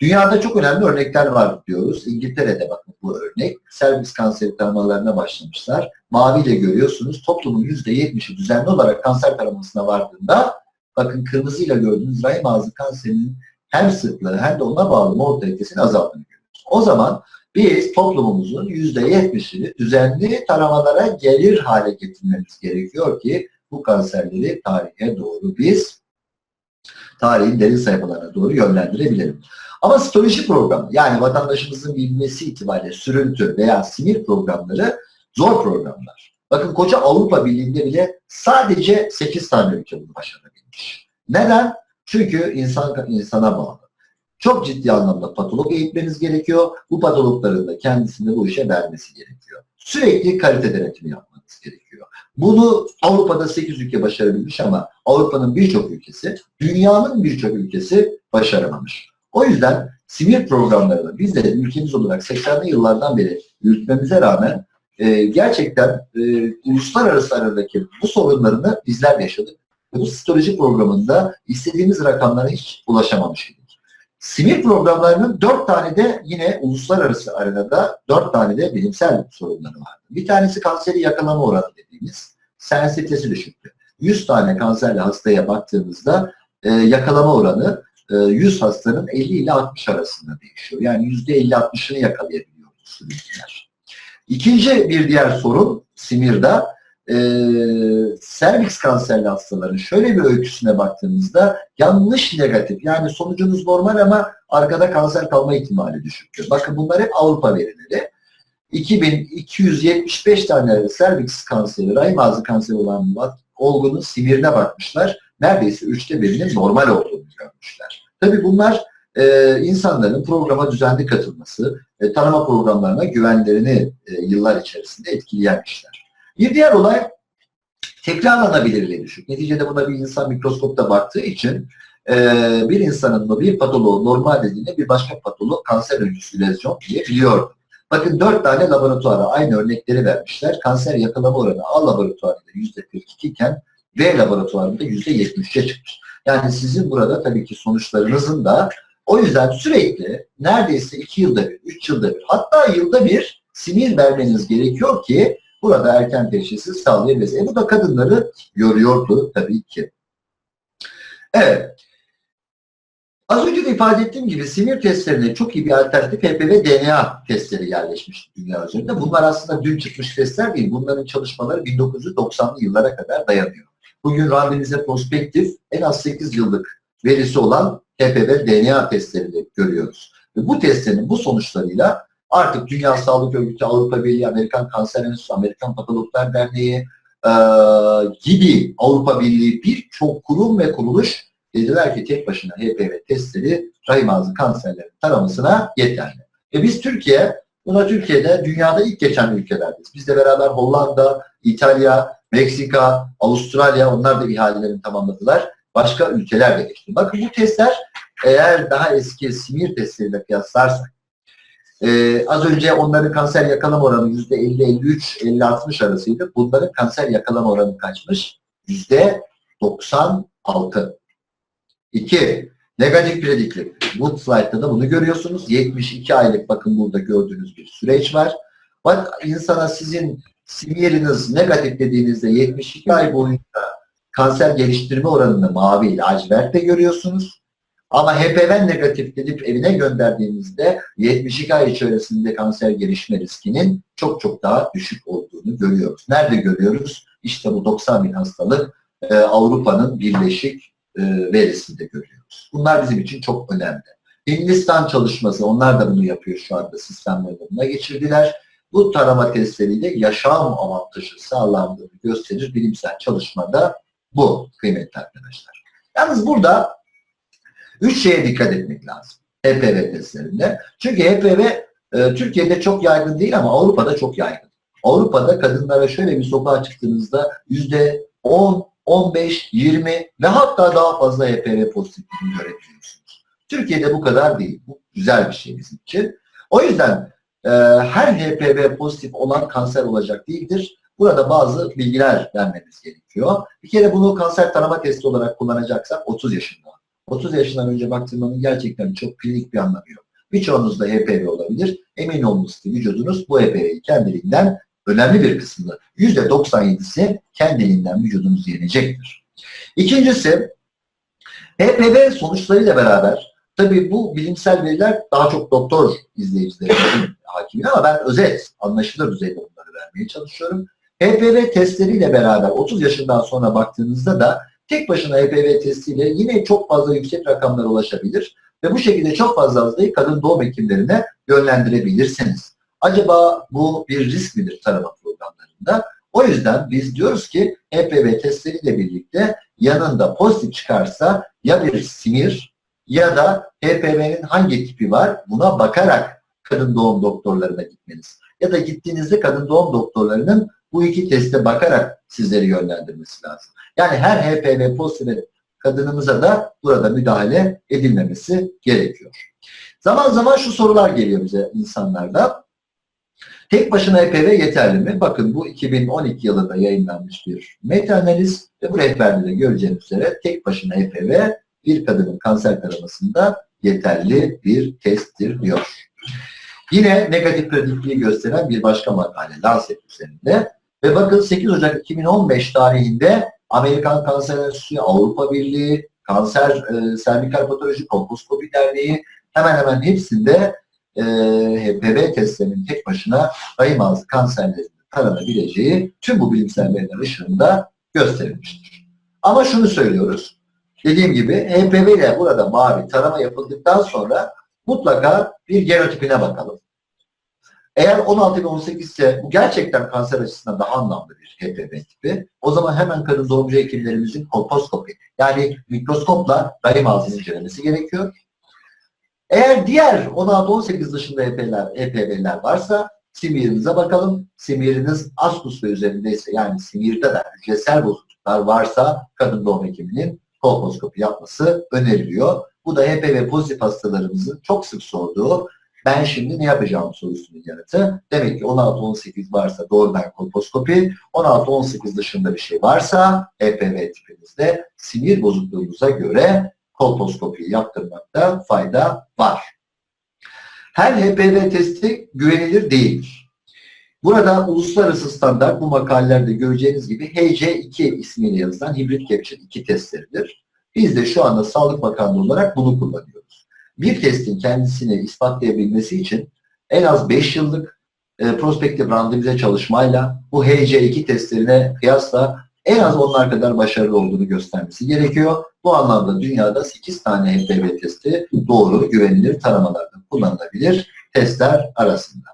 Dünyada çok önemli örnekler var diyoruz. İngiltere'de bakın bu örnek. Servis kanseri taramalarına başlamışlar. Maviyle görüyorsunuz. Toplumun %70'i düzenli olarak kanser taramasına vardığında bakın kırmızıyla gördüğünüz rahim ağzı kanserinin hem sıklığı hem de ona bağlı mortalitesinin azaldığını görüyoruz. O zaman biz toplumumuzun %70'ini düzenli taramalara gelir hale getirmemiz gerekiyor ki bu kanserleri tarihe doğru biz tarihin derin sayfalarına doğru yönlendirebilelim. Ama stoloji programı yani vatandaşımızın bilmesi itibariyle sürüntü veya sinir programları zor programlar. Bakın koca Avrupa Birliği'nde bile sadece 8 tane ülke bunu başarabilmiş. Neden? Çünkü insan insana bağlı. Çok ciddi anlamda patolog eğitmeniz gerekiyor. Bu patologların da kendisini bu işe vermesi gerekiyor. Sürekli kalite denetimi yapmanız gerekiyor. Bunu Avrupa'da 8 ülke başarabilmiş ama Avrupa'nın birçok ülkesi, dünyanın birçok ülkesi başaramamış. O yüzden sinir programlarını biz de ülkemiz olarak 80'li yıllardan beri yürütmemize rağmen e, gerçekten e, uluslararası aradaki bu sorunlarını bizler yaşadık. Bu stratejik programında istediğimiz rakamlara hiç ulaşamamış idik. Sinir programlarının dört tane de yine uluslararası arenada dört tane de bilimsel sorunları vardı. Bir tanesi kanseri yakalama oranı dediğimiz sensitivitesi düşüktü. 100 tane kanserli hastaya baktığımızda e, yakalama oranı 100 hastanın 50 ile 60 arasında değişiyor. Yani %50-60'ını yakalayabiliyoruz sürücüler. İkinci bir diğer sorun Simir'da e, serviks kanserli hastaların şöyle bir öyküsüne baktığımızda yanlış negatif yani sonucunuz normal ama arkada kanser kalma ihtimali düşüktür. Bakın bunlar hep Avrupa verileri. 2275 tane serviks kanseri, rahim ağzı kanseri olan olgunun simirine bakmışlar. Neredeyse üçte birinin normal olduğunu görmüşler. Tabii bunlar e, insanların programa düzenli katılması, e, tanıma programlarına güvenlerini e, yıllar içerisinde etkileyen işler. Bir diğer olay tekrarlanabilirliği düşük. Neticede buna bir insan mikroskopta baktığı için e, bir insanın bir patoloğu normal dediğinde bir başka patolog kanser öncüsü lezyon diyebiliyor. Bakın dört tane laboratuvara aynı örnekleri vermişler. Kanser yakalama oranı A laboratuvarında %42 iken B laboratuvarında %73'e çıkmış. Yani sizin burada tabii ki sonuçlarınızın da o yüzden sürekli neredeyse iki yılda bir, üç yılda bir, hatta yılda bir sinir vermeniz gerekiyor ki burada erken teşhisi sağlayabiliriz. E bu da kadınları yoruyordu tabii ki. Evet. Az önce de ifade ettiğim gibi sinir testlerine çok iyi bir alternatif HPV DNA testleri yerleşmiş dünya üzerinde. Bunlar aslında dün çıkmış testler değil. Bunların çalışmaları 1990'lı yıllara kadar dayanıyor. Bugün randomize prospektif en az 8 yıllık verisi olan HPV DNA testlerini görüyoruz. Ve bu testlerin bu sonuçlarıyla artık Dünya Sağlık Örgütü, Avrupa Birliği, Amerikan Kanser Enstitüsü, Amerikan Patologlar Derneği e, gibi Avrupa Birliği birçok kurum ve kuruluş dediler ki tek başına HPV testleri rahim ağzı kanserleri taramasına yeterli. E biz Türkiye, buna Türkiye'de dünyada ilk geçen ülkelerdeyiz. Bizle beraber Hollanda, İtalya, Meksika, Avustralya onlar da ihalelerini tamamladılar. Başka ülkeler de geçti. Bakın bu testler eğer daha eski simir testleriyle kıyaslarsak ee, az önce onların kanser yakalama oranı yüzde 50-53, 50-60 arasıydı. Bunların kanser yakalama oranı kaçmış? Yüzde 96. İki, negatif prediktif. Bu slaytta da bunu görüyorsunuz. 72 aylık bakın burada gördüğünüz bir süreç var. Bak insana sizin simyeriniz negatif dediğinizde 72 ay boyunca kanser geliştirme oranını mavi lacivertte görüyorsunuz. Ama HPV negatif dedip evine gönderdiğinizde 72 ay içerisinde kanser gelişme riskinin çok çok daha düşük olduğunu görüyoruz. Nerede görüyoruz? İşte bu 90 bin hastalık e, Avrupa'nın birleşik e, verisinde görüyoruz. Bunlar bizim için çok önemli. Hindistan çalışması, onlar da bunu yapıyor şu anda sistemlerine geçirdiler bu tarama testleriyle yaşam avantajı sağlandığını gösterir bilimsel çalışmada bu kıymetli arkadaşlar. Yalnız burada üç şeye dikkat etmek lazım HPV testlerinde. Çünkü HPV e, Türkiye'de çok yaygın değil ama Avrupa'da çok yaygın. Avrupa'da kadınlara şöyle bir sokağa çıktığınızda yüzde 10, 15, 20 ve hatta daha fazla HPV pozitifliğini görebiliyorsunuz. Türkiye'de bu kadar değil. Bu güzel bir şey bizim için. O yüzden e, her HPV pozitif olan kanser olacak değildir. Burada bazı bilgiler vermemiz gerekiyor. Bir kere bunu kanser tanıma testi olarak kullanacaksak 30 yaşında, 30 yaşından önce baktırmanın gerçekten çok klinik bir anlamı yok. Birçoğunuzda HPV olabilir. Emin olunuz ki vücudunuz bu HPV'yi kendiliğinden önemli bir kısmını %97'si kendiliğinden vücudunuz yenecektir. İkincisi HPV sonuçlarıyla beraber tabii bu bilimsel veriler daha çok doktor izleyicilerimizin hakimi ama ben özet, anlaşılır düzeyde bunları vermeye çalışıyorum. HPV testleriyle beraber 30 yaşından sonra baktığınızda da tek başına HPV testiyle yine çok fazla yüksek rakamlara ulaşabilir ve bu şekilde çok fazla hastayı kadın doğum hekimlerine yönlendirebilirsiniz. Acaba bu bir risk midir tarama programlarında? O yüzden biz diyoruz ki HPV testleriyle birlikte yanında pozitif çıkarsa ya bir simir ya da HPV'nin hangi tipi var buna bakarak kadın doğum doktorlarına gitmeniz. Ya da gittiğinizde kadın doğum doktorlarının bu iki teste bakarak sizleri yönlendirmesi lazım. Yani her HPV pozitif kadınımıza da burada müdahale edilmemesi gerekiyor. Zaman zaman şu sorular geliyor bize insanlarda. Tek başına HPV yeterli mi? Bakın bu 2012 yılında yayınlanmış bir meta-analiz ve bu rehberde de göreceğiniz üzere tek başına HPV bir kadının kanser taramasında yeterli bir testtir diyor. Yine negatif predikliği gösteren bir başka makale Lancet üzerinde ve bakın 8 Ocak 2015 tarihinde Amerikan Kanser Enstitüsü, Avrupa Birliği, Kanser e, Servikal Patoloji Kolposkopi Derneği hemen hemen hepsinde e, HPV testlerinin tek başına rahim ağzı kanserlerinde taranabileceği tüm bu bilimsel veriler ışığında gösterilmiştir. Ama şunu söylüyoruz. Dediğim gibi HPV ile burada mavi tarama yapıldıktan sonra mutlaka bir genotipine bakalım. Eğer 16 ve 18 ise bu gerçekten kanser açısından daha anlamlı bir HPV tipi. O zaman hemen kadın doğumcu hekimlerimizin kolposkopi yani mikroskopla rahim ağzını incelemesi gerekiyor. Eğer diğer 16-18 dışında HPV'ler, HPV'ler varsa simirinize bakalım. Simiriniz askus ve üzerindeyse yani simirde de hücresel bozukluklar varsa kadın doğum hekiminin kolposkopi yapması öneriliyor. Bu da HPV pozitif hastalarımızın çok sık sorduğu ben şimdi ne yapacağım sorusunun yanıtı. Demek ki 16-18 varsa doğrudan kolposkopi, 16-18 dışında bir şey varsa HPV tipinizde sinir bozukluğunuza göre kolposkopi yaptırmakta fayda var. Her HPV testi güvenilir değildir. Burada uluslararası standart bu makalelerde göreceğiniz gibi HC2 ismiyle yazılan hibrit capture 2 testleridir. Biz de şu anda Sağlık Bakanlığı olarak bunu kullanıyoruz. Bir testin kendisini ispatlayabilmesi için en az 5 yıllık e, prospektif randomize çalışmayla bu HC2 testlerine kıyasla en az onlar kadar başarılı olduğunu göstermesi gerekiyor. Bu anlamda dünyada 8 tane HPV testi doğru, güvenilir taramalarda kullanılabilir testler arasında.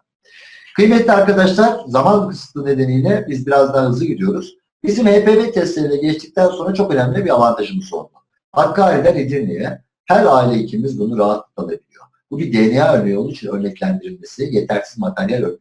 Kıymetli arkadaşlar, zaman kısıtlı nedeniyle biz biraz daha hızlı gidiyoruz. Bizim HPV testleriyle geçtikten sonra çok önemli bir avantajımız oldu. Hakkari'den Edirne'ye her aile hekimimiz bunu rahatlıkla alabiliyor. Bu bir DNA örneği olduğu için örneklendirilmesi, yetersiz materyal e,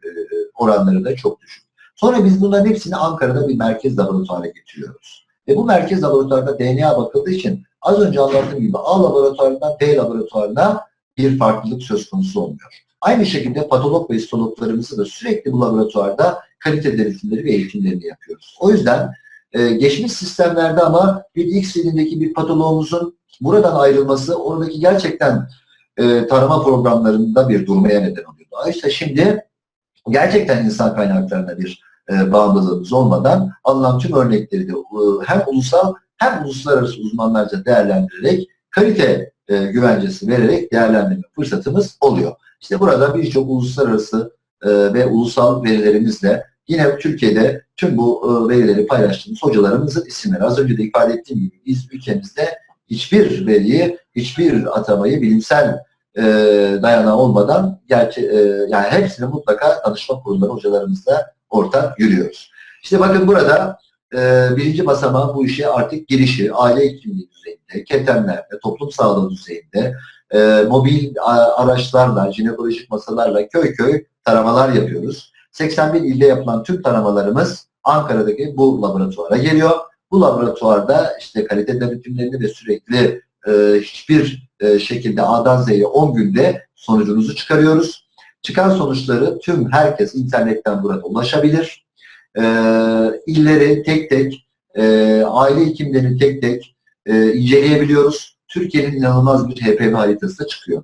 oranları da çok düşük. Sonra biz bunların hepsini Ankara'da bir merkez laboratuvara getiriyoruz. Ve bu merkez laboratuvarda DNA bakıldığı için az önce anlattığım gibi A laboratuvarından B laboratuvarına bir farklılık söz konusu olmuyor. Aynı şekilde patolog ve histologlarımızı da sürekli bu laboratuvarda kalite denetimleri ve eğitimlerini yapıyoruz. O yüzden e, geçmiş sistemlerde ama bir X ilindeki bir patoloğumuzun buradan ayrılması oradaki gerçekten e, tarama programlarında bir durmaya neden oluyordu. İşte şimdi gerçekten insan kaynaklarına bir e, bağımlılığımız olmadan alınan tüm örnekleri de e, hem ulusal hem uluslararası uzmanlarca değerlendirerek kalite e, güvencesi vererek değerlendirme fırsatımız oluyor. İşte burada birçok uluslararası e, ve ulusal verilerimizle yine Türkiye'de tüm bu e, verileri paylaştığımız hocalarımızın isimleri. Az önce de ifade ettiğim gibi biz ülkemizde hiçbir veriyi, hiçbir atamayı bilimsel e, dayanağı olmadan gerçi, e, yani hepsini mutlaka danışma kurulları hocalarımızla ortak yürüyoruz. İşte bakın burada e, birinci basamağı bu işe artık girişi, aile hekimliği düzeyinde, ketemlerde, toplum sağlığı düzeyinde, e, mobil araçlarla, jinekolojik masalarla köy köy taramalar yapıyoruz. 81 ilde yapılan tüm taramalarımız Ankara'daki bu laboratuvara geliyor. Bu laboratuvarda işte kalite denetimlerini ve sürekli e, hiçbir e, şekilde A'dan Z'ye 10 günde sonucunuzu çıkarıyoruz. Çıkan sonuçları tüm herkes internetten burada ulaşabilir. E, illeri tek tek, e, aile hekimlerini tek tek e, inceleyebiliyoruz. Türkiye'nin inanılmaz bir HPV haritası çıkıyor.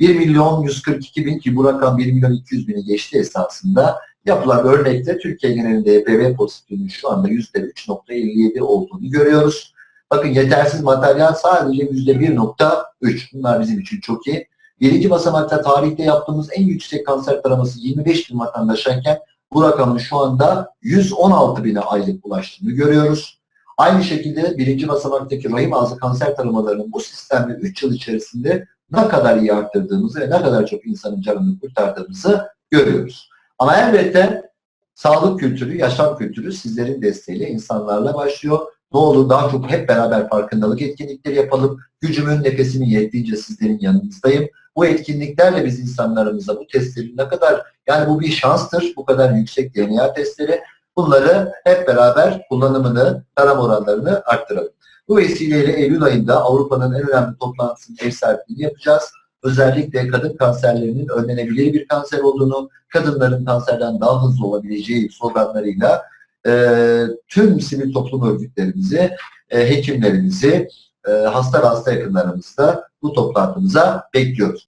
1 milyon 142 bin ki bu rakam 1 milyon 200 bini geçti esasında yapılan örnekte Türkiye genelinde HPV pozitifliğinin şu anda %3.57 olduğunu görüyoruz. Bakın yetersiz materyal sadece %1.3. Bunlar bizim için çok iyi. Birinci basamakta tarihte yaptığımız en yüksek kanser taraması 25 bin vatandaşayken bu rakamın şu anda 116 bine aylık ulaştığını görüyoruz. Aynı şekilde birinci basamaktaki rahim ağzı kanser taramalarının bu sistemde 3 yıl içerisinde ne kadar iyi arttırdığımızı ve ne kadar çok insanın canını kurtardığımızı görüyoruz. Ama elbette sağlık kültürü, yaşam kültürü sizlerin desteğiyle insanlarla başlıyor. Ne olur daha çok hep beraber farkındalık etkinlikleri yapalım. Gücümün nefesimin yettiğince sizlerin yanınızdayım. Bu etkinliklerle biz insanlarımıza bu testlerin ne kadar, yani bu bir şanstır, bu kadar yüksek DNA testleri. Bunları hep beraber kullanımını, tarama oranlarını arttıralım. Bu vesileyle Eylül ayında Avrupa'nın en önemli toplantısının ev sahipliğini yapacağız. Özellikle kadın kanserlerinin önlenebilir bir kanser olduğunu, kadınların kanserden daha hızlı olabileceği sloganlarıyla e, tüm sivil toplum örgütlerimizi, e, hekimlerimizi, e, hasta ve hasta yakınlarımızı da bu toplantımıza bekliyoruz.